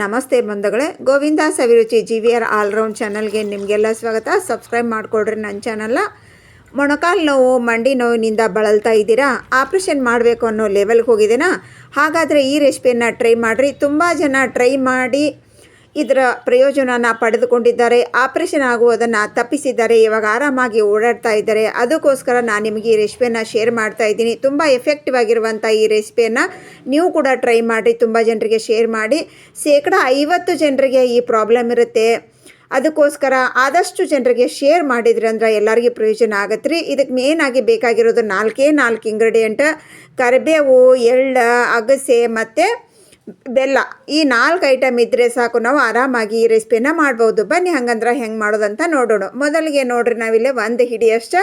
ನಮಸ್ತೆ ಬಂಧುಗಳೇ. Govinda Saviruchi G V R all round ಚಾನಲ್ಗೆ ನಿಮಗೆಲ್ಲ ಸ್ವಾಗತ. ಸಬ್ಸ್ಕ್ರೈಬ್ ಮಾಡಿಕೊಡ್ರಿ ನನ್ನ ಚಾನಲ್ನ. ಮೊಣಕಾಲು ನೋವು, ಮಂಡಿ ನೋವಿನಿಂದ ಬಳಲ್ತಾ ಇದ್ದೀರಾ? ಆಪ್ರೇಷನ್ ಮಾಡಬೇಕು ಅನ್ನೋ ಲೆವೆಲ್ಗೆ ಹೋಗಿದ್ದೀನಾ? ಹಾಗಾದರೆ ಈ ರೆಸಿಪಿಯನ್ನು ಟ್ರೈ ಮಾಡಿರಿ. ತುಂಬ ಜನ ಟ್ರೈ ಮಾಡಿ ಇದರ ಪ್ರಯೋಜನನ ಪಡೆದುಕೊಂಡಿದ್ದಾರೆ. ಆಪರೇಷನ್ ಆಗುವುದನ್ನು ತಪ್ಪಿಸಿದ್ದಾರೆ. ಇವಾಗ ಆರಾಮಾಗಿ ಓಡಾಡ್ತಾ ಇದ್ದಾರೆ. ಅದಕ್ಕೋಸ್ಕರ ನಾನು ನಿಮಗೆ ಈ ರೆಸಿಪಿಯನ್ನು ಶೇರ್ ಮಾಡ್ತಾ ಇದ್ದೀನಿ. ತುಂಬ ಎಫೆಕ್ಟಿವ್ ಆಗಿರುವಂಥ ಈ ರೆಸಿಪಿಯನ್ನು ನೀವು ಕೂಡ ಟ್ರೈ ಮಾಡಿ, ತುಂಬ ಜನರಿಗೆ ಶೇರ್ ಮಾಡಿ. ಶೇಕಡ ಐವತ್ತು ಜನರಿಗೆ ಈ ಪ್ರಾಬ್ಲಮ್ ಇರುತ್ತೆ. ಅದಕ್ಕೋಸ್ಕರ ಆದಷ್ಟು ಜನರಿಗೆ ಶೇರ್ ಮಾಡಿದ್ರಿ ಅಂದ್ರೆ ಎಲ್ಲರಿಗೂ ಪ್ರಯೋಜನ ಆಗತ್ತೆ ರೀ ಇದಕ್ಕೆ ಮೇನ್ ಆಗಿ ಬೇಕಾಗಿರೋದು ನಾಲ್ಕೇ ನಾಲ್ಕು ಇಂಗ್ರೀಡಿಯೆಂಟ್ ಕರಿಬೇವು, ಎಳ್ಳು, ಅಗಸೆ ಮತ್ತು ಬೆಲ್ಲ. ಈ ನಾಲ್ಕು ಐಟಮ್ ಇದ್ದರೆ ಸಾಕು, ನಾವು ಆರಾಮಾಗಿ ಈ ರೆಸಿಪಿನ ಮಾಡ್ಬೋದು. ಬನ್ನಿ, ಹಂಗಂದ್ರೆ ಹೆಂಗೆ ಮಾಡೋದಂತ ನೋಡೋಣ. ಮೊದಲಿಗೆ ನೋಡ್ರಿ, ನಾವಿಲ್ಲಿ ಒಂದು ಹಿಡಿಯಷ್ಟು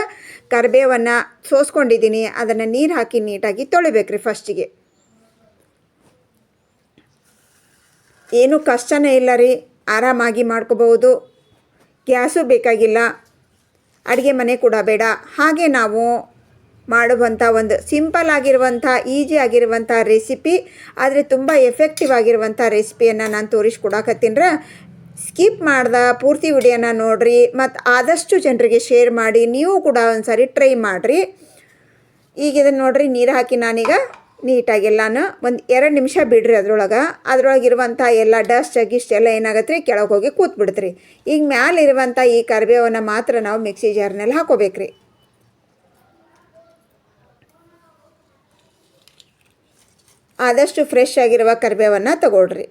ಕರಿಬೇವನ್ನು ಸೋಸ್ಕೊಂಡಿದ್ದೀನಿ. ಅದನ್ನು ನೀರು ಹಾಕಿ ನೀಟಾಗಿ ತೊಳಿಬೇಕ್ರಿ ಫಸ್ಟಿಗೆ. ಏನು ಕಷ್ಟನೇ ಇಲ್ಲ ರೀ, ಆರಾಮಾಗಿ ಮಾಡ್ಕೋಬಹುದು. ಗ್ಯಾಸು ಬೇಕಾಗಿಲ್ಲ, ಅಡುಗೆ ಮನೆ ಕೂಡ ಬೇಡ. ಹಾಗೆ ನಾವು ಮಾಡುವಂಥ ಒಂದು ಸಿಂಪಲ್ ಆಗಿರುವಂಥ ಈಜಿ ಆಗಿರುವಂಥ ರೆಸಿಪಿ ಆದರೆ ತುಂಬ ಎಫೆಕ್ಟಿವ್ ಆಗಿರುವಂಥ ರೆಸಿಪಿಯನ್ನು ನಾನು ತೋರಿಸ್ಕೊಡಕತ್ತೀನ್ರ ಸ್ಕಿಪ್ ಮಾಡ್ದ ಪೂರ್ತಿ ವಿಡಿಯೋನ ನೋಡಿರಿ, ಮತ್ತು ಆದಷ್ಟು ಜನರಿಗೆ ಶೇರ್ ಮಾಡಿ, ನೀವು ಕೂಡ ಒಂದು ಟ್ರೈ ಮಾಡಿರಿ. ಈಗ ಇದನ್ನು ನೋಡಿರಿ, ನೀರು ಹಾಕಿ ನಾನೀಗ ನೀಟಾಗಿ ಎಲ್ಲಾನು ಒಂದು ಎರಡು ನಿಮಿಷ ಬಿಡ್ರಿ ಅದ್ರೊಳಗೆ. ಅದ್ರೊಳಗಿರುವಂಥ ಎಲ್ಲ ಡಸ್ಟ್ ಗಿಸ್ಟ್ ಎಲ್ಲ ಏನಾಗತ್ತೆ ರೀ ಕೆಳಗೆ ಹೋಗಿ ಕೂತ್ ಬಿಡ್ತ್ರಿ ಈಗ ಮ್ಯಾಲಿರುವಂಥ ಈ ಕರಿಬೇವನ್ನು ಮಾತ್ರ ನಾವು ಮಿಕ್ಸಿ ಜಾರ್ನಲ್ಲಿ ಹಾಕೋಬೇಕ್ರಿ. ಆದಷ್ಟು ಫ್ರೆಶ್ ಆಗಿರುವ ಕರಿಬೇವನ್ನು ತಗೊಳ್ರಿ.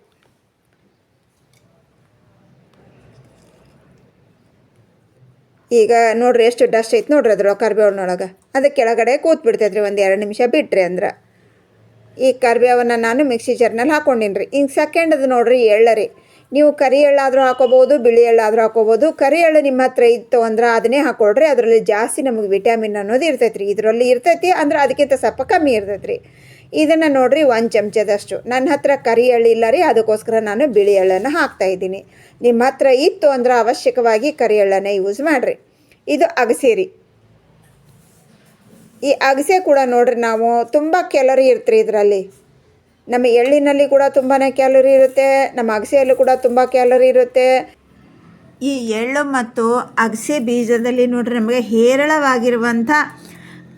ಈಗ ನೋಡ್ರಿ ಎಷ್ಟು ಡಸ್ಟ್ ಐತೆ ನೋಡ್ರಿ ಅದ್ರೊಳಗೆ ಕರಿಬೇವನೊಳಗೆ ಅದಕ್ಕೆ ಕೆಳಗಡೆ ಕೂತ್ ಬಿಡ್ತೈತ್ರಿ ಒಂದು ಎರಡು ನಿಮಿಷ ಬಿಟ್ರಿ ಅಂದ್ರೆ. ಈ ಕರಿಬೇವನ್ನು ನಾನು ಮಿಕ್ಸಿ ಜಾರ್ನಲ್ಲಿ ಹಾಕೊಂಡಿನಿ ರೀ ಹಿಂಗೆ ಸೆಕೆಂಡದು ನೋಡ್ರಿ ಎಳ್ಳರಿ. ನೀವು ಕರಿ ಎಳ್ಳಾದರೂ ಹಾಕೋಬೋದು, ಬಿಳಿ ಎಳ್ಳಾದರೂ ಹಾಕೋಬೋದು. ಕರಿ ಎಳ್ಳು ನಿಮ್ಮ ಹತ್ರ ಇತ್ತು ಅಂದ್ರೆ ಅದನ್ನೇ ಹಾಕೊಳ್ರಿ. ಅದರಲ್ಲಿ ಜಾಸ್ತಿ ನಮಗೆ ವಿಟಮಿನ್ ಅನ್ನೋದು ಇರ್ತೈತೆ ರೀ ಇದರಲ್ಲಿ ಇರ್ತೈತಿ ಅಂದ್ರೆ ಅದಕ್ಕಿಂತ ಸ್ವಲ್ಪ ಕಮ್ಮಿ ಇರ್ತೈತೆ ರೀ ಇದನ್ನು ನೋಡಿರಿ ಒಂದು ಚಮಚದಷ್ಟು. ನನ್ನ ಹತ್ರ ಕರಿ ಎಳ್ಳು ಇಲ್ಲ ರೀ, ಅದಕ್ಕೋಸ್ಕರ ನಾನು ಬಿಳಿ ಎಳ್ಳನ್ನು ಹಾಕ್ತಾ ಇದ್ದೀನಿ. ನಿಮ್ಮ ಹತ್ರ ಇತ್ತು ಅಂದ್ರೆ ಅವಶ್ಯಕವಾಗಿ ಕರಿ ಎಳ್ಳನ್ನು ಯೂಸ್ ಮಾಡಿರಿ. ಇದು ಅಗಸೆ ರೀ. ಈ ಅಗಸೆ ಕೂಡ ನೋಡಿರಿ ನಾವು, ತುಂಬ ಕ್ಯಾಲರಿ ಇರ್ತೀರಿ ಇದರಲ್ಲಿ. ನಮ್ಮ ಎಳ್ಳಿನಲ್ಲಿ ಕೂಡ ತುಂಬಾ ಕ್ಯಾಲರಿ ಇರುತ್ತೆ, ನಮ್ಮ ಅಗಸೆಯಲ್ಲೂ ಕೂಡ ತುಂಬ ಕ್ಯಾಲರಿ ಇರುತ್ತೆ. ಈ ಎಳ್ಳು ಮತ್ತು ಅಗಸೆ ಬೀಜದಲ್ಲಿ ನೋಡಿರಿ ನಮಗೆ ಹೇರಳವಾಗಿರುವಂಥ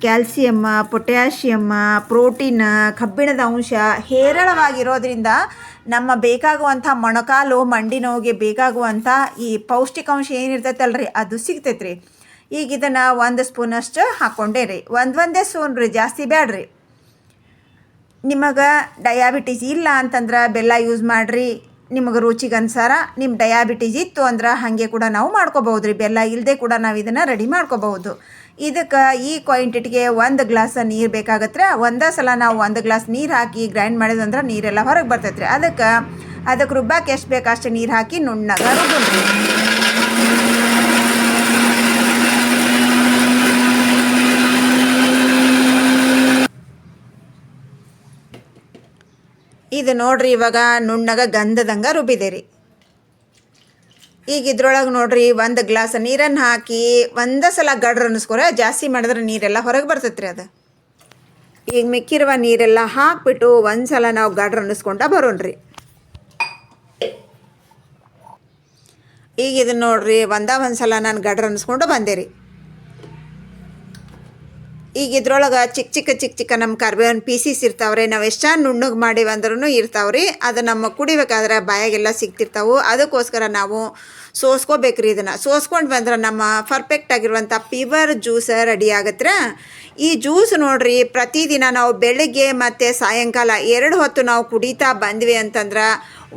ಕ್ಯಾಲ್ಸಿಯಮ್ಮ ಪೊಟ್ಯಾಷಿಯಮ್ಮ ಪ್ರೋಟೀನ್ ಕಬ್ಬಿಣದ ಅಂಶ ಹೇರಳವಾಗಿರೋದ್ರಿಂದ ನಮ್ಮ ಬೇಕಾಗುವಂಥ ಮೊಣಕಾಲು ಮಂಡಿ ನೋವಿಗೆ ಬೇಕಾಗುವಂಥ ಈ ಪೌಷ್ಟಿಕಾಂಶ ಏನಿರ್ತೈತಲ್ರಿ, ಅದು ಸಿಗ್ತೈತ್ರಿ. ಈಗ ಇದನ್ನು ಒಂದು ಸ್ಪೂನಷ್ಟು ಹಾಕ್ಕೊಂಡೇ ರೀ. ಒಂದು ಒಂದೇ ಸ್ಪೂನ್ ರೀ, ಜಾಸ್ತಿ ಬ್ಯಾಡ್ರಿ. ನಿಮಗೆ ಡಯಾಬಿಟೀಸ್ ಇಲ್ಲ ಅಂತಂದ್ರೆ ಬೆಲ್ಲ ಯೂಸ್ ಮಾಡಿರಿ. ನಿಮಗೆ ರುಚಿಗೆ ಅನುಸಾರ ನಿಮ್ಮ ಡಯಾಬಿಟೀಸ್ ಇತ್ತು ಅಂದ್ರೆ ಹಾಗೆ ಕೂಡ ನಾವು ಮಾಡ್ಕೋಬಹುದು ರೀ. ಬೆಲ್ಲ ಇಲ್ಲದೆ ಕೂಡ ನಾವು ಇದನ್ನು ರೆಡಿ ಮಾಡ್ಕೋಬಹುದು. ಇದಕ್ಕೆ ಈ ಕ್ವಾಂಟಿಟಿಗೆ ಒಂದು ಗ್ಲಾಸ್ ನೀರು ಬೇಕಾಗತ್ತೆ ಒಂದೇ ಸಲ ನಾವು ಒಂದು ಗ್ಲಾಸ್ ನೀರು ಹಾಕಿ ಗ್ರೈಂಡ್ ಮಾಡಿದಂದ್ರೆ ನೀರೆಲ್ಲ ಹೊರಗೆ ಬರ್ತೈತೆ ರೀ ಅದಕ್ಕೆ ಅದಕ್ಕೆ ರುಬ್ಬಕ್ಕೆ ಎಷ್ಟು ಬೇಕು ಅಷ್ಟು ನೀರು ಹಾಕಿ ನುಣ್ಣಗೆ ರುಬ್ಬಲ್ರಿ ಇದು ನೋಡ್ರಿ ಇವಾಗ ನುಣ್ಣಗ ಗಂಧದಂಗೆ ರುಬ್ಬಿದೆ ರೀ ಈಗ ಇದ್ರೊಳಗೆ ನೋಡ್ರಿ ಒಂದು ಗ್ಲಾಸ್ ನೀರನ್ನು ಹಾಕಿ ಒಂದೇ ಸಲ ಗಡ್ರ ಅನ್ನಿಸ್ಕೊರೆ ಜಾಸ್ತಿ ಮಾಡಿದ್ರೆ ನೀರೆಲ್ಲ ಹೊರಗೆ ಬರ್ತೈತೆ ರೀ ಅದು. ಈಗ ಮಿಕ್ಕಿರುವ ನೀರೆಲ್ಲ ಹಾಕ್ಬಿಟ್ಟು ಒಂದು ಸಲ ನಾವು ಗಡ್ರ ಅನ್ನಿಸ್ಕೊಂಡ ಬರೋಣ್ರಿ. ಈಗ ಇದನ್ನ ನೋಡ್ರಿ ಒಂದ ಒಂದು ಸಲ ನಾನು ಗಡ್ರ ಅನ್ನಿಸ್ಕೊಂಡು ಬಂದೆ ರೀ ಈಗ ಇದ್ರೊಳಗೆ ಚಿಕ್ಕ ಚಿಕ್ಕ ಚಿಕ್ಕ ಚಿಕ್ಕ ನಮ್ಮ ಕರ್ಬೇವಿನ ಪೀಸಸ್ ಇರ್ತಾವ್ರಿ, ನಾವು ಎಷ್ಟು ನುಣ್ಣಗೆ ಮಾಡಿವಂದ್ರೂ ಇರ್ತಾವ್ರಿ. ಅದು ನಮ್ಮ ಕುಡಿಬೇಕಾದ್ರೆ ಬಾಯಾಗೆಲ್ಲ ಸಿಗ್ತಿರ್ತಾವೆ. ಅದಕ್ಕೋಸ್ಕರ ನಾವು ಸೋಸ್ಕೋಬೇಕ್ರಿ ಇದನ್ನು. ಸೋಸ್ಕೊಂಡು ಬಂದ್ರೆ ನಮ್ಮ ಪರ್ಫೆಕ್ಟ್ ಆಗಿರುವಂಥ ಪಿವರ್ ಜ್ಯೂಸ ರೆಡಿ ಆಗತ್ತೆ? ಈ ಜ್ಯೂಸ್ ನೋಡ್ರಿ, ಪ್ರತಿದಿನ ನಾವು ಬೆಳಗ್ಗೆ ಮತ್ತು ಸಾಯಂಕಾಲ ಎರಡು ಹೊತ್ತು ನಾವು ಕುಡಿತಾ ಬಂದ್ವಿ ಅಂತಂದ್ರೆ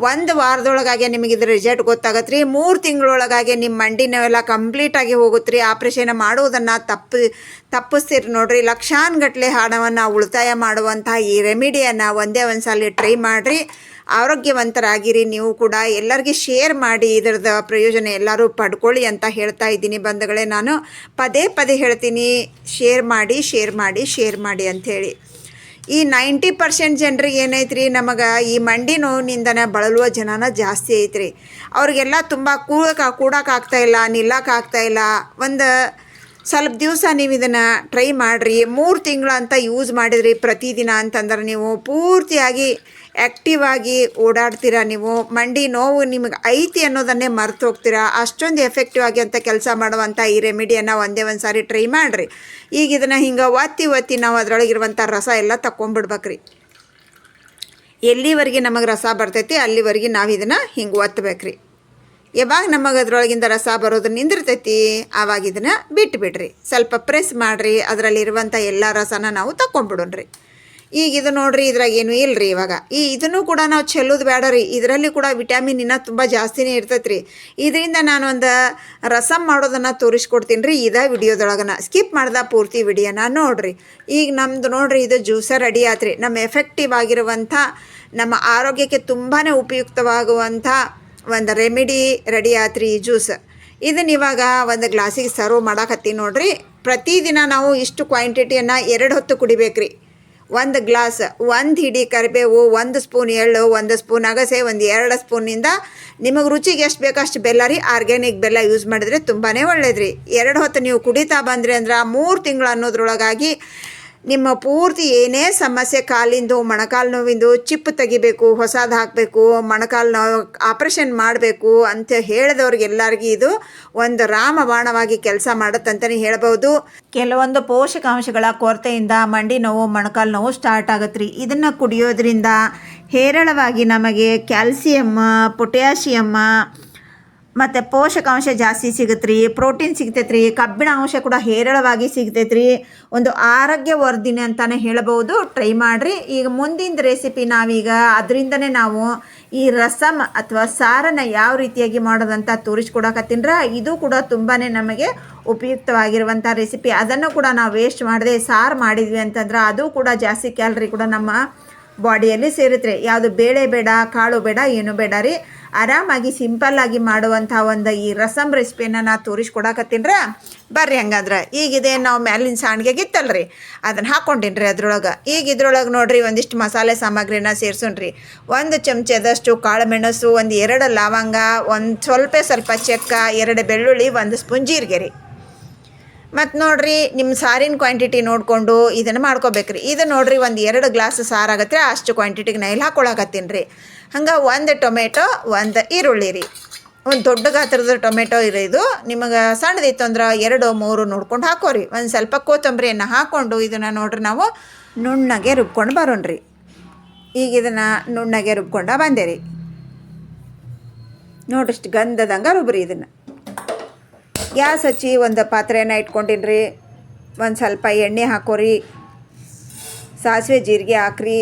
ಒಂದು ವಾರದೊಳಗಾಗೆ ನಿಮಗೆ ಇದ್ರ ರಿಸಲ್ಟ್ ಗೊತ್ತಾಗತ್ತೆ ರೀ ಮೂರು ತಿಂಗಳೊಳಗಾಗೆ ನಿಮ್ಮ ಮಂಡಿ ನೋವೆಲ್ಲ ಕಂಪ್ಲೀಟಾಗಿ ಹೋಗುತ್ತೆ ರೀ ಆಪ್ರೇಷನ್ ಮಾಡುವುದನ್ನು ತಪ್ಪು, ತಪ್ಪಿಸ್ತೀರಿ ನೋಡ್ರಿ. ಲಕ್ಷಾನ್ಗಟ್ಲೆ ಹಣವನ್ನು ಉಳಿತಾಯ ಮಾಡುವಂತಹ ಈ ರೆಮಿಡಿಯನ್ನು ಒಂದೇ ಒಂದು ಸಲ ಟ್ರೈ ಮಾಡಿರಿ. ಆರೋಗ್ಯವಂತರಾಗಿರಿ, ನೀವು ಕೂಡ ಎಲ್ಲರಿಗೆ ಶೇರ್ ಮಾಡಿ ಇದರದ ಪ್ರಯೋಜನ ಎಲ್ಲರೂ ಪಡ್ಕೊಳ್ಳಿ ಅಂತ ಹೇಳ್ತಾ ಇದ್ದೀನಿ ಬಂಧುಗಳೇ. ನಾನು ಪದೇ ಪದೇ ಹೇಳ್ತೀನಿ ಶೇರ್ ಮಾಡಿ ಶೇರ್ ಮಾಡಿ ಶೇರ್ ಮಾಡಿ ಅಂಥೇಳಿ. ಈ ನೈಂಟಿ ಪರ್ಸೆಂಟ್ ಜನರಿಗೆ ಏನೈತ್ರಿ, ನಮಗೆ ಈ ಮಂಡಿ ನೋವಿನಿಂದನೇ ಬಳಲುವ ಜನನ ಜಾಸ್ತಿ ಐತ್ರಿ. ಅವ್ರಿಗೆಲ್ಲ ತುಂಬ ಕೂಡಕ್ಕೆ ಕೂಡಕ್ಕೆ ನಿಲ್ಲಕ್ಕಾಗ್ತಾಯಿಲ್ಲ ಒಂದು ಸ್ವಲ್ಪ ದಿವಸ ನೀವು ಇದನ್ನು ಟ್ರೈ ಮಾಡಿರಿ. ಮೂರು ತಿಂಗಳು ಅಂತ ಯೂಸ್ ಮಾಡಿದ್ರಿ ಪ್ರತಿದಿನ ಅಂತಂದ್ರೆ ನೀವು ಪೂರ್ತಿಯಾಗಿ ಆ್ಯಕ್ಟಿವ್ ಆಗಿ ಓಡಾಡ್ತೀರಾ ನೀವು. ಮಂಡಿ ನೋವು ನಿಮಗೆ ಐತಿ ಅನ್ನೋದನ್ನೇ ಮರೆತು ಹೋಗ್ತೀರಾ. ಅಷ್ಟೊಂದು ಎಫೆಕ್ಟಿವ್ ಆಗಿ ಅಂತ ಕೆಲಸ ಮಾಡುವಂಥ ಈ ರೆಮಿಡಿಯನ್ನು ಒಂದೇ ಒಂದು ಸಾರಿ ಟ್ರೈ ಮಾಡಿರಿ. ಈಗ ಇದನ್ನು ಹಿಂಗೆ ಒತ್ತಿ ಒತ್ತಿ ನಾವು ಅದರೊಳಗಿರುವಂಥ ರಸ ಎಲ್ಲ ತಗೊಂಡ್ಬಿಡ್ಬೇಕ್ರಿ ಎಲ್ಲಿವರೆಗೆ ನಮಗೆ ರಸ ಬರ್ತೈತಿ ಅಲ್ಲಿವರೆಗೆ ನಾವು ಇದನ್ನು ಹಿಂಗೆ ಒತ್ತಬೇಕ್ರಿ ಯಾವಾಗ ನಮಗೆ ಅದರೊಳಗಿಂದ ರಸ ಬರೋದು ನಿಂದಿರ್ತೈತಿ, ಆವಾಗ ಇದನ್ನು ಬಿಟ್ಟು ಬಿಡ್ರಿ ಸ್ವಲ್ಪ ಪ್ರೆಸ್ ಮಾಡಿರಿ ಅದರಲ್ಲಿರುವಂಥ ಎಲ್ಲ ರಸನ ನಾವು ತಗೊಂಡ್ಬಿಡೋಣ್ರಿ ಈಗ ಇದು ನೋಡ್ರಿ, ಇದ್ರಾಗ ಏನು ಇಲ್ರಿ ಇವಾಗ. ಈ ಇದನ್ನು ಕೂಡ ನಾವು ಚೆಲ್ಲೋದು ಬೇಡ ರೀ ಇದರಲ್ಲಿ ಕೂಡ ವಿಟಾಮಿನ್ ಇನ್ನ ತುಂಬ ಜಾಸ್ತಿನೇ ಇರ್ತೈತೆ ರೀ ಇದರಿಂದ ನಾನು ಒಂದು ರಸಮ್ ಮಾಡೋದನ್ನು ತೋರಿಸ್ಕೊಡ್ತೀನಿ ರೀ ಇದ ವಿಡಿಯೋದೊಳಗನ. ಸ್ಕಿಪ್ ಮಾಡ್ದ ಪೂರ್ತಿ ವಿಡಿಯೋನ ನೋಡ್ರಿ. ಈಗ ನಮ್ಮದು ನೋಡ್ರಿ, ಇದು ಜ್ಯೂಸ ರೆಡಿ ಆತ್ರಿ. ನಮ್ಮ ಎಫೆಕ್ಟಿವ್ ಆಗಿರುವಂಥ, ನಮ್ಮ ಆರೋಗ್ಯಕ್ಕೆ ತುಂಬಾ ಉಪಯುಕ್ತವಾಗುವಂಥ ಒಂದು ರೆಮಿಡಿ ರೆಡಿ ಆತ್ರಿ ಜ್ಯೂಸ್ ಇದನ್ನ ಇವಾಗ ಒಂದು ಗ್ಲಾಸಿಗೆ ಸರ್ವ್ ಮಾಡಾಕತ್ತೀನಿ ನೋಡ್ರಿ. ಪ್ರತಿದಿನ ನಾವು ಇಷ್ಟು ಕ್ವಾಂಟಿಟಿಯನ್ನು ಎರಡು ಹೊತ್ತು ಕುಡಿಬೇಕ್ರಿ. ಒಂದು ಗ್ಲಾಸ್ ಒಂದು ಹಿಡಿ ಕರಿಬೇವು, ಒಂದು ಸ್ಪೂನ್ ಎಳ್ಳು, ಒಂದು ಸ್ಪೂನ್ ಅಗಸೆ, ಒಂದು ಎರಡು ಸ್ಪೂನಿಂದ ನಿಮಗೆ ರುಚಿಗೆ ಎಷ್ಟು ಬೇಕೋ ಅಷ್ಟು ಬೆಲ್ಲ ರೀ ಆರ್ಗ್ಯಾನಿಕ್ ಬೆಲ್ಲ ಯೂಸ್ ಮಾಡಿದ್ರೆ ತುಂಬಾ ಒಳ್ಳೇದ್ರಿ. ಎರಡು ಹೊತ್ತು ನೀವು ಕುಡಿತಾ ಬಂದ್ರಿ ಅಂದ್ರೆ ಮೂರು ತಿಂಗಳು ಅನ್ನೋದ್ರೊಳಗಾಗಿ ನಿಮ್ಮ ಪೂರ್ತಿ ಏನೇ ಸಮಸ್ಯೆ ಕಾಲಿಂದು, ಮೊಣಕಾಲು ನೋವಿಂದು ಚಿಪ್ಪು ತೆಗಿಬೇಕು, ಹೊಸದು ಹಾಕಬೇಕು, ಮೊಣಕಾಲು ನೋವು ಆಪ್ರೇಷನ್ ಮಾಡಬೇಕು ಅಂತ ಹೇಳಿದವ್ರಿಗೆಲ್ಲರಿಗೂ ಇದು ಒಂದು ರಾಮಬಾಣವಾಗಿ ಕೆಲಸ ಮಾಡುತ್ತಂತಲೇ ಹೇಳ್ಬೋದು. ಕೆಲವೊಂದು ಪೋಷಕಾಂಶಗಳ ಕೊರತೆಯಿಂದ ಮಂಡಿ ನೋವು, ಮೊಣಕಾಲು ನೋವು ಸ್ಟಾರ್ಟ್ ಆಗುತ್ತೆ ರೀ ಇದನ್ನು ಕುಡಿಯೋದ್ರಿಂದ ಹೇರಳವಾಗಿ ನಮಗೆ ಕ್ಯಾಲ್ಸಿಯಮ್ಮ, ಪೊಟ್ಯಾಷಿಯಮ್ಮ ಮತ್ತು ಪೋಷಕಾಂಶ ಜಾಸ್ತಿ ಸಿಗುತ್ತೆ ರೀ ಪ್ರೋಟೀನ್ ಸಿಗ್ತೈತೆ ರೀ ಕಬ್ಬಿಣ ಅಂಶ ಕೂಡ ಹೇರಳವಾಗಿ ಸಿಗ್ತೈತೆ ರೀ ಒಂದು ಆರೋಗ್ಯವರ್ಧಿನಿ ಅಂತಲೇ ಹೇಳಬಹುದು. ಟ್ರೈ ಮಾಡಿರಿ. ಈಗ ಮುಂದಿನ ರೆಸಿಪಿ ನಾವೀಗ ಅದರಿಂದನೇ ನಾವು ಈ ರಸಮ್ ಅಥವಾ ಸಾರನ್ನು ಯಾವ ರೀತಿಯಾಗಿ ಮಾಡೋದಂತ ತೋರಿಸ್ಕೊಡಕತ್ತೀನಿ ರ ಇದು ಕೂಡ ತುಂಬಾ ನಮಗೆ ಉಪಯುಕ್ತವಾಗಿರುವಂಥ ರೆಸಿಪಿ ಅದನ್ನು ಕೂಡ ನಾವು ವೇಸ್ಟ್ ಮಾಡದೆ ಸಾರು ಮಾಡಿದ್ವಿ ಅಂತಂದ್ರೆ ಅದು ಕೂಡ ಜಾಸ್ತಿ ಕ್ಯಾಲ್ರಿ ಕೂಡ ನಮ್ಮ ಬಾಡಿಯಲ್ಲಿ ಸೇರುತ್ತೆ. ಯಾವುದು ಬೇಳೆ ಬೇಡ, ಕಾಳು ಬೇಡ, ಏನು ಬೇಡ ರೀ. ಆರಾಮಾಗಿ ಸಿಂಪಲ್ಲಾಗಿ ಮಾಡುವಂಥ ಒಂದು ಈ ರಸಮ್ ರೆಸಿಪಿನ ನಾ ತೋರಿಸ್ಕೊಡಕತ್ತೀನಿ ರೀ ಬರ್ರಿ ಹಂಗಂದ್ರೆ. ಈಗ ಇದೇ ನಾವು ಮ್ಯಾಲಿನ ಸಾಣಿಗೆಗೆ ಇತ್ತಲ್ರಿ ಅದನ್ನು ಹಾಕ್ಕೊಂಡಿನಿ ರೀ ಅದ್ರೊಳಗೆ. ಈಗ ಇದ್ರೊಳಗೆ ನೋಡ್ರಿ ಒಂದಿಷ್ಟು ಮಸಾಲೆ ಸಾಮಗ್ರಿನ ಸೇರ್ಸೋಣ್ರಿ. ಒಂದು ಚಮಚದಷ್ಟು ಕಾಳು ಮೆಣಸು ಒಂದು ಎರಡು ಲವಂಗ, ಒಂದು ಸ್ವಲ್ಪ ಸ್ವಲ್ಪ ಚೆಕ್ಕ, ಎರಡು ಬೆಳ್ಳುಳ್ಳಿ, ಒಂದು ಸ್ಪೂನ್ ಜೀರಿಗೆ ರೀ ಮತ್ತು ನೋಡ್ರಿ ನಿಮ್ಮ ಸಾರಿನ ಕ್ವಾಂಟಿಟಿ ನೋಡಿಕೊಂಡು ಇದನ್ನು ಮಾಡ್ಕೋಬೇಕ್ರಿ. ಇದು ನೋಡ್ರಿ ಒಂದು ಎರಡು ಗ್ಲಾಸ್ ಸಾರು ಆಗತ್ತೆ ಅಷ್ಟು ಕ್ವಾಂಟಿಟಿಗೆ ನೈಲ್ ಹಾಕ್ಕೊಳಕತ್ತೀನಿ ರೀ ಹಂಗೆ ಒಂದು ಟೊಮೆಟೊ, ಒಂದು ಈರುಳ್ಳಿ ರೀ. ಒಂದು ದೊಡ್ಡ ಗಾತ್ರದ ಟೊಮೆಟೊ ಇರೋದು ನಿಮಗೆ ಸಣ್ಣದಿತ್ತು ಅಂದ್ರೆ ಎರಡು, ಮೂರು ನೋಡ್ಕೊಂಡು ಹಾಕೋರಿ ಒಂದು ಸ್ವಲ್ಪ ಕೊತ್ತಂಬರಿಯನ್ನು ಹಾಕ್ಕೊಂಡು ಇದನ್ನು ನೋಡ್ರಿ ನಾವು ನುಣ್ಣಗೆ ರುಬ್ಕೊಂಡು ಬರೋಣ್ರಿ ಈಗ ಇದನ್ನು ನುಣ್ಣಗೆ ರುಬ್ಕೊಂಡ ಬಂದೆ ರೀ. ನೋಡಿಷ್ಟು ಗಂಧದಂಗೆ ರುಬ್ರಿ ಇದನ್ನು. ಗ್ಯಾಸ್ ಹಚ್ಚಿ ಒಂದು ಪಾತ್ರೆಯನ್ನು ಇಟ್ಕೊಂಡಿನ್ರಿ ಒಂದು ಸ್ವಲ್ಪ ಎಣ್ಣೆ ಹಾಕೋರಿ ಸಾಸಿವೆ ಜೀರಿಗೆ ಹಾಕ್ರಿ.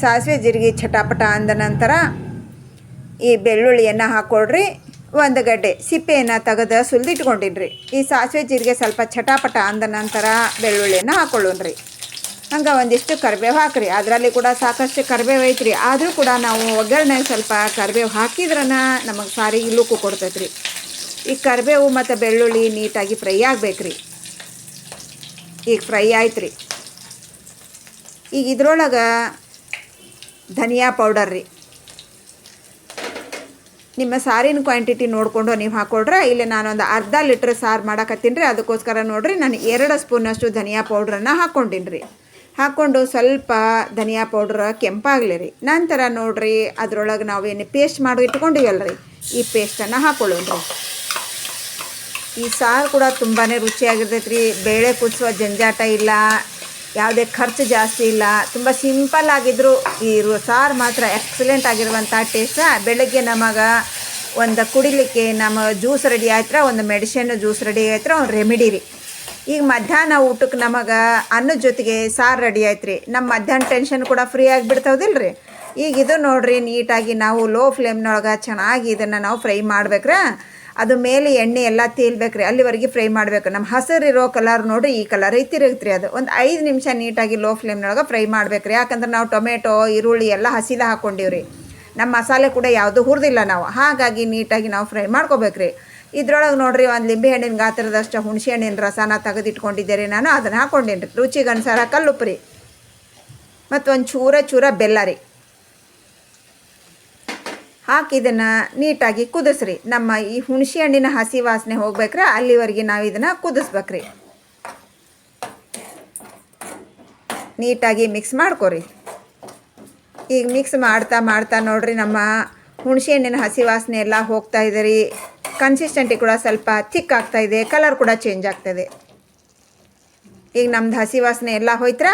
ಸಾಸಿವೆ, ಜೀರಿಗೆ ಚಟಾಪಟ ಅಂದ ನಂತರ ಈ ಬೆಳ್ಳುಳ್ಳಿಯನ್ನು ಹಾಕ್ಕೊಳ್ರಿ ಒಂದು ಗಡ್ಡೆ ಸಿಪ್ಪೆಯನ್ನು ತೆಗೆದು ಸುಲಿದಿಟ್ಕೊಂಡಿನ್ರಿ ಈ ಸಾಸಿವೆ, ಜೀರಿಗೆ ಸ್ವಲ್ಪ ಚಟಾಪಟ ಅಂದ ನಂತರ ಬೆಳ್ಳುಳ್ಳಿಯನ್ನು ಹಾಕ್ಕೊಳ್ಳೋಣ್ರಿ ಹಂಗೆ ಒಂದಿಷ್ಟು ಕರಿಬೇವು ಹಾಕ್ರಿ. ಅದರಲ್ಲಿ ಕೂಡ ಸಾಕಷ್ಟು ಕರಿಬೇವು ಐತ್ರಿ. ಆದರೂ ಕೂಡ ನಾವು ಒಗ್ಗರಣೆ ಸ್ವಲ್ಪ ಕರಿಬೇವು ಹಾಕಿದ್ರನ ನಮಗೆ ಸಾರಿಗೆ ಲುಕ್ಕು ಕೊಡ್ತೈತೆ ರೀ ಈ ಕರಿಬೇವು ಮತ್ತು ಬೆಳ್ಳುಳ್ಳಿ ನೀಟಾಗಿ ಫ್ರೈ ಆಗಬೇಕ್ರಿ. ಈಗ ಫ್ರೈ ಆಯ್ತು ರೀ ಈಗ ಇದ್ರೊಳಗೆ ಧನಿಯಾ ಪೌಡರ್ ರೀ. ನಿಮ್ಮ ಸಾರಿನ ಕ್ವಾಂಟಿಟಿ ನೋಡಿಕೊಂಡು ನೀವು ಹಾಕ್ಕೊಡ್ರೆ ಇಲ್ಲಿ ನಾನೊಂದು ಅರ್ಧ ಲೀಟ್ರ್ ಸಾರು ಮಾಡಕತ್ತೀನಿ ರೀ, ಅದಕ್ಕೋಸ್ಕರ ನೋಡಿರಿ, ನಾನು ಎರಡು ಸ್ಪೂನಷ್ಟು ಧನಿಯಾ ಪೌಡ್ರನ್ನು ಹಾಕ್ಕೊಂಡಿನಿ ರೀ. ಹಾಕ್ಕೊಂಡು ಸ್ವಲ್ಪ ಧನಿಯಾ ಪೌಡ್ರ್ ಕೆಂಪಾಗಲಿ ರೀ. ನಂತರ ನೋಡಿರಿ, ಅದರೊಳಗೆ ನಾವು ಏನು ಪೇಸ್ಟ್ ಮಾಡಿ ಇಟ್ಕೊಂಡಿವಲ್ಲ ರೀ, ಈ ಪೇಸ್ಟನ್ನು ಹಾಕ್ಕೊಳ್ಳೋಣ್ರಿ ಈ ಸಾರು ಕೂಡ ತುಂಬಾ ರುಚಿಯಾಗಿರ್ತೈತೆ ರೀ ಬೇಳೆ ಕುದಿಸುವ ಜಂಜಾಟ ಇಲ್ಲ ಯಾವುದೇ ಖರ್ಚು ಜಾಸ್ತಿ ಇಲ್ಲ. ತುಂಬ ಸಿಂಪಲ್ ಆಗಿದ್ರು ಈ ಸಾರು ಮಾತ್ರ ಎಕ್ಸಲೆಂಟ್ ಆಗಿರುವಂಥ ಟೇಸ್ಟ್ ಬೆಳಗ್ಗೆ ನಮಗೆ ಒಂದು ಕುಡಿಲಿಕ್ಕೆ ನಮ್ಮ ಜ್ಯೂಸ್ ರೆಡಿ ಆಯ್ತರ, ಒಂದು ಮೆಡಿಸಿನ್ ಜ್ಯೂಸ್ ರೆಡಿ ಆಯ್ತರ, ಒಂದು ರೆಮಿಡಿ ರೀ. ಈಗ ಮಧ್ಯಾಹ್ನ ಊಟಕ್ಕೆ ನಮಗೆ ಅನ್ನದ ಜೊತೆಗೆ ಸಾರು ರೆಡಿ ಆಯ್ತು ರೀ ನಮ್ಮ ಮಧ್ಯಾಹ್ನ ಟೆನ್ಷನ್ ಕೂಡ ಫ್ರೀ ಆಗಿಬಿಡ್ತಾವದಿಲ್ಲ ರೀ ಈಗ ಇದು ನೋಡ್ರಿ ನೀಟಾಗಿ ನಾವು ಲೋ ಫ್ಲೇಮ್ನೊಳಗೆ ಚೆನ್ನಾಗಿ ಇದನ್ನು ನಾವು ಫ್ರೈ ಮಾಡ್ಬೇಕ್ರಾ. ಅದು ಮೇಲೆ ಎಣ್ಣೆ ಎಲ್ಲ ತೇಲ್ಬೇಕ್ರಿ, ಅಲ್ಲಿವರೆಗೆ ಫ್ರೈ ಮಾಡಬೇಕು. ನಮ್ಮ ಹಸಿರಿರೋ ಕಲರ್ ನೋಡಿರಿ, ಈ ಕಲರ್ ಐತಿರತ್ರಿ ಅದು. ಒಂದು ಐದು ನಿಮಿಷ ನೀಟಾಗಿ ಲೋ ಫ್ಲೇಮ್ನೊಳಗೆ ಫ್ರೈ ಮಾಡ್ಬೇಕ್ರಿ. ಯಾಕಂದ್ರೆ ನಾವು ಟೊಮೆಟೊ, ಈರುಳ್ಳಿ ಎಲ್ಲ ಹಸಿದ ಹಾಕ್ಕೊಂಡಿವ್ರಿ ನಮ್ಮ ಮಸಾಲೆ ಕೂಡ ಯಾವುದು ಹುರಿದಿಲ್ಲ ನಾವು. ಹಾಗಾಗಿ ನೀಟಾಗಿ ನಾವು ಫ್ರೈ ಮಾಡ್ಕೋಬೇಕ್ರಿ. ಇದ್ರೊಳಗೆ ನೋಡಿರಿ, ಒಂದು ಲಿಂಬೆ ಹಣ್ಣಿನ ಗಾತ್ರದಷ್ಟು ಹುಣಸೆ ಹಣ್ಣಿನ ರಸನ ತೆಗೆದಿಟ್ಕೊಂಡಿದ್ದೆ ರೀ ನಾನು. ಅದನ್ನು ಹಾಕ್ಕೊಂಡೇನಿ ರೀ ರುಚಿಗೆ ಅನುಸಾರ ಕಲ್ಲುಪ್ಪು ರೀ ಮತ್ತು ಒಂದು ಚೂರ ಚೂರ ಬೆಲ್ಲ ರೀ. ಹಾಕಿ ಇದನ್ನು ನೀಟಾಗಿ ಕುದಿಸ್ರಿ. ನಮ್ಮ ಈ ಹುಣಸಿ ಹಣ್ಣಿನ ಹಸಿ ವಾಸನೆ ಹೋಗ್ಬೇಕ್ರೆ ಅಲ್ಲಿವರೆಗೆ ನಾವು ಇದನ್ನು ಕುದಿಸ್ಬೇಕ್ರಿ. ನೀಟಾಗಿ ಮಿಕ್ಸ್ ಮಾಡ್ಕೊರಿ. ಈಗ ಮಿಕ್ಸ್ ಮಾಡ್ತಾ ಮಾಡ್ತಾ ನೋಡ್ರಿ ನಮ್ಮ ಹುಣಸೆ ಹಣ್ಣಿನ ಹಸಿ ವಾಸನೆ ಎಲ್ಲ ಹೋಗ್ತಾ ಇದೆ ರೀ. ಕನ್ಸಿಸ್ಟೆಂಟಿ ಕೂಡ ಸ್ವಲ್ಪ ಥಿಕ್ ಇದೆ ಕಲರ್ ಕೂಡ ಚೇಂಜ್ ಆಗ್ತಾಯಿದೆ ಈಗ ನಮ್ದು ಹಸಿ ವಾಸನೆ ಎಲ್ಲ ಹೋಯ್ತ್ರಾ?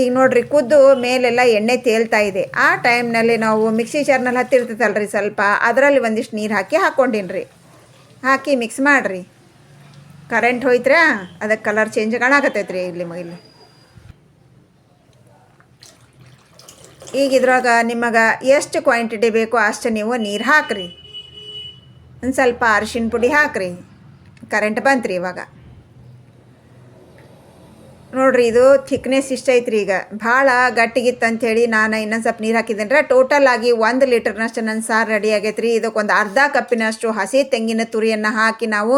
ಈಗ ನೋಡ್ರಿ ಕುದ್ದು ಮೇಲೆಲ್ಲ ಎಣ್ಣೆ ತೇಲ್ತಾ ಇದೆ. ಆ ಟೈಮ್ನಲ್ಲಿ ನಾವು ಮಿಕ್ಸಿ ಜಾರ್ನಲ್ಲಿ ಹತ್ತಿರ್ತೈತಲ್ರಿ ಸ್ವಲ್ಪ. ಅದರಲ್ಲಿ ಒಂದಿಷ್ಟು ನೀರು ಹಾಕಿ ಹಾಕ್ಕೊಂಡಿನ್ರಿ ಹಾಕಿ ಮಿಕ್ಸ್ ಮಾಡಿರಿ. ಕರೆಂಟ್ ಹೋಯ್ತ್ರಾ? ಅದಕ್ಕೆ ಕಲರ್ ಚೇಂಜ್ ಕಾಣಕತ್ತೈತೆ ರೀ ಇಲ್ಲಿ ಇಲ್ಲಿ. ಈಗ ಇದ್ರಾಗ ನಿಮಗೆ ಎಷ್ಟು ಕ್ವಾಂಟಿಟಿ ಬೇಕೋ ಅಷ್ಟು ನೀವು ನೀರು ಹಾಕ್ರಿ. ಒಂದು ಸ್ವಲ್ಪ ಅರಿಶಿನ ಪುಡಿ ಹಾಕ್ರಿ. ಕರೆಂಟ್ ಬಂತ್ರಿ ಇವಾಗ. ನೋಡ್ರಿ ಇದು ಥಿಕ್ನೆಸ್ ಇಷ್ಟ ಐತ್ರಿ ಈಗ. ಭಾಳ ಗಟ್ಟಿಗಿತ್ತು ಅಂಥೇಳಿ ನಾನು ಇನ್ನೊಂದು ಸ್ವಲ್ಪ ನೀರು ಹಾಕಿದ್ದೇನೆ ಟೋಟಲ್ ಆಗಿ ಒಂದು ಲೀಟರ್ನಷ್ಟು ನನ್ನ ಸಾರು ರೆಡಿ ಆಗೈತೆ ರೀ ಇದಕ್ಕೊಂದು ಅರ್ಧ ಕಪ್ಪಿನಷ್ಟು ಹಸಿ ತೆಂಗಿನ ತುರಿಯನ್ನು ಹಾಕಿ ನಾವು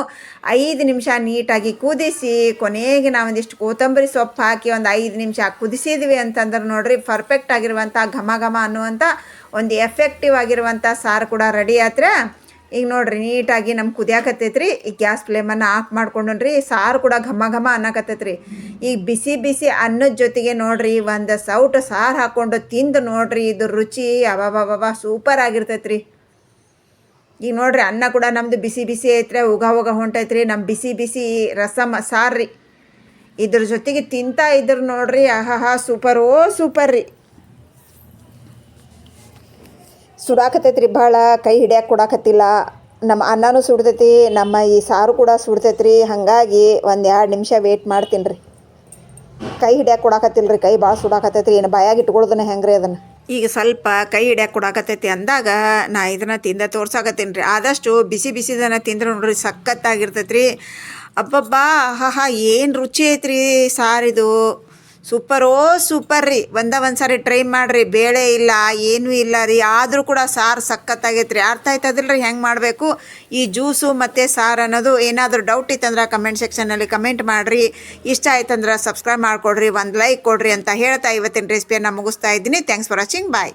ಐದು ನಿಮಿಷ ನೀಟಾಗಿ ಕುದಿಸಿ, ಕೊನೆಗೆ ನಾವು ಒಂದಿಷ್ಟು ಕೊತ್ತಂಬರಿ ಸೊಪ್ಪು ಹಾಕಿ ಒಂದು ಐದು ನಿಮಿಷ ಕುದಿಸಿದ್ವಿ ಅಂತಂದ್ರೆ ನೋಡ್ರಿ ಪರ್ಫೆಕ್ಟ್ ಆಗಿರುವಂಥ ಘಮ ಘಮ ಅನ್ನುವಂಥ ಒಂದು ಎಫೆಕ್ಟಿವ್ ಆಗಿರುವಂಥ ಸಾರು ಕೂಡ ರೆಡಿ ಆತ್ರ. ಈಗ ನೋಡ್ರಿ, ನೀಟಾಗಿ ನಮ್ಮ ಕುದಿಯಾಕತ್ತೈತ್ರಿ. ಈ ಗ್ಯಾಸ್ ಫ್ಲೇಮನ್ನು ಆಫ್ ಮಾಡ್ಕೊಂಡ್ರಿ ಸಾರು ಕೂಡ ಘಮ ಘಮ ಅನ್ನಕತ್ತೈತ್ರಿ. ಈಗ ಬಿಸಿ ಬಿಸಿ ಅನ್ನದ ಜೊತೆಗೆ ನೋಡ್ರಿ, ಒಂದು ಸೌಟು ಸಾರು ಹಾಕ್ಕೊಂಡು ತಿಂದು ನೋಡ್ರಿ, ಇದು ರುಚಿ ಅಬಾಬಾಬಾ ಸೂಪರ್ ಆಗಿರ್ತೈತ್ರಿ. ಈಗ ನೋಡ್ರಿ, ಅನ್ನ ಕೂಡ ನಮ್ಮದು ಬಿಸಿ ಬಿಸಿ ಐತ್ರಿ, ಉಗ ಉಗ ಹೊಂಟೈತ್ರಿ. ನಮ್ಮ ಬಿಸಿ ಬಿಸಿ ರಸಮ್ ಸಾರು ರೀ ಇದ್ರ ಜೊತೆಗೆ ತಿಂತಾ ಇದ್ರು ನೋಡ್ರಿ ಆಹಾ ಸೂಪರ್ ಓ ಸೂಪರ್ ರೀ ಸುಡಾಕತ್ತೈತ್ರಿ ಭಾಳ ಕೈ ಹಿಡಿಯಕ್ಕೆ ಕೊಡಾಕತ್ತಿಲ್ಲ. ನಮ್ಮ ಅನ್ನನೂ ಸುಡ್ತೈತಿ, ನಮ್ಮ ಈ ಸಾರು ಕೂಡ ಸುಡ್ತೈತ್ರಿ. ಹಾಗಾಗಿ ಒಂದು ಎರಡು ನಿಮಿಷ ವೇಟ್ ಮಾಡ್ತೀನಿ ರೀ ಕೈ ಹಿಡಿಯಕ್ಕೆ ಕೊಡಾಕತ್ತಿಲ್ಲ ರೀ ಕೈ ಭಾಳ ಸುಡಾಕತ್ತೈತ್ರಿ. ಏನು ಬಾಯಾಗಿ ಇಟ್ಕೊಳ್ದನ ಹೆಂಗೆ ರೀ ಅದನ್ನು? ಈಗ ಸ್ವಲ್ಪ ಕೈ ಹಿಡಿಯಕ್ಕೆ ಕೊಡಾಕತ್ತೈತಿ ಅಂದಾಗ ನಾ ಇದನ್ನು ತಿಂದ ತೋರ್ಸಾಕತ್ತೀನಿ ರೀ ಆದಷ್ಟು ಬಿಸಿ ಬಿಸಿದನ್ನು ತಿಂದ್ರೆ ನೋಡ್ರಿ ಸಖತ್ತಾಗಿರ್ತೈತಿ ರೀ ಅಬ್ಬಬ್ಬಾ ಹಾ ಹಾ ಏನು ರುಚಿ ಐತ್ರಿ ಸಾರಿದು ಸೂಪರ್ ಸೂಪರ್ ರೀ. ಒಂದ ಒಂದು ಸಾರಿ ಟ್ರೈ ಮಾಡಿರಿ. ಬೇಳೆ ಇಲ್ಲ, ಏನೂ ಇಲ್ಲ ರೀ. ಆದರೂ ಕೂಡ ಸಾರು ಸಖತ್ತಾಗೈತೆ ರೀ ಅರ್ಥ ಆಯ್ತದಿಲ್ಲ ರೀ ಹೆಂಗೆ ಮಾಡಬೇಕು? ಈ ಜ್ಯೂಸು ಮತ್ತು ಸಾರು ಅನ್ನೋದು ಏನಾದರೂ ಡೌಟ್ ಇತ್ತಂದ್ರೆ ಕಮೆಂಟ್ ಸೆಕ್ಷನಲ್ಲಿ ಕಮೆಂಟ್ ಮಾಡಿರಿ. ಇಷ್ಟ ಆಯ್ತಂದ್ರೆ ಸಬ್ಸ್ಕ್ರೈಬ್ ಮಾಡಿಕೊಡ್ರಿ. ಒಂದು ಲೈಕ್ ಕೊಡ್ರಿ ಅಂತ ಹೇಳ್ತಾ ಇವತ್ತಿನ ರೆಸಿಪಿಯನ್ನು ಮುಗಿಸ್ತಾ ಇದ್ದೀನಿ. Thanks for watching bye